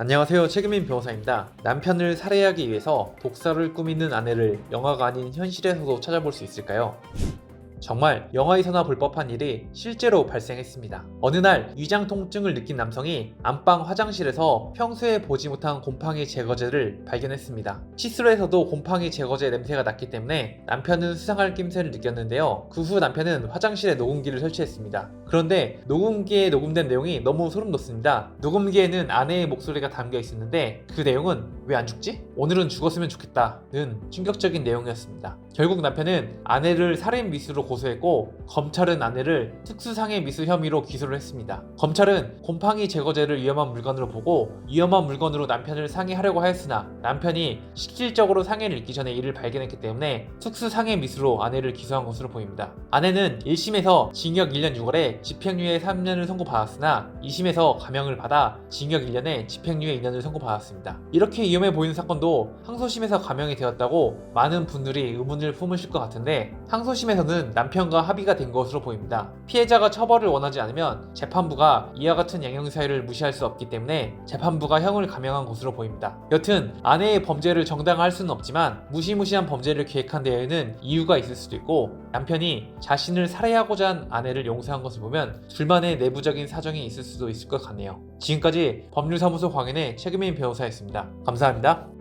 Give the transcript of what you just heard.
안녕하세요. 최금민 변호사입니다. 남편을 살해하기 위해서 독사를 꾸미는 아내를 영화가 아닌 현실에서도 찾아볼 수 있을까요? 정말 영화에서나 볼 법한 일이 실제로 발생했습니다. 어느 날 위장 통증을 느낀 남성이 안방 화장실에서 평소에 보지 못한 곰팡이 제거제를 발견했습니다. 시스루에서도 곰팡이 제거제 냄새가 났기 때문에 남편은 수상할 낌새를 느꼈는데요. 그 후 남편은 화장실에 녹음기를 설치했습니다. 그런데 녹음기에 녹음된 내용이 너무 소름 돋습니다. 녹음기에는 아내의 목소리가 담겨 있었는데 그 내용은 왜 안 죽지? 오늘은 죽었으면 좋겠다는 충격적인 내용이었습니다. 결국 남편은 아내를 살인 미수로 고소했고 검찰은 아내를 특수상해 미수 혐의로 기소를 했습니다. 검찰은 곰팡이 제거제를 위험한 물건으로 보고 위험한 물건으로 남편을 상해하려고 하였으나 남편이 실질적으로 상해를 입기 전에 이를 발견했기 때문에 특수상해 미수로 아내를 기소한 것으로 보입니다. 아내는 1심에서 징역 1년 6월에 집행유예 3년을 선고받았으나 2심에서 감형을 받아 징역 1년에 집행유예 2년을 선고받았습니다. 이렇게 위험해 보이는 사건도 항소심에서 감형이 되었다고 많은 분들이 의문을 품으실 것 같은데 항소심에서는 남편과 합의가 된 것으로 보입니다. 피해자가 처벌을 원하지 않으면 재판부가 이와 같은 양형 사유를 무시할 수 없기 때문에 재판부가 형을 감형한 것으로 보입니다. 여튼 아내의 범죄를 정당화할 수는 없지만 무시무시한 범죄를 계획한 데에는 이유가 있을 수도 있고 남편이 자신을 살해하고자 한 아내를 용서한 것을 보면 둘만의 내부적인 사정이 있을 수도 있을 것 같네요. 지금까지 법률사무소 광현의 최금민 변호사였습니다. 감사합니다.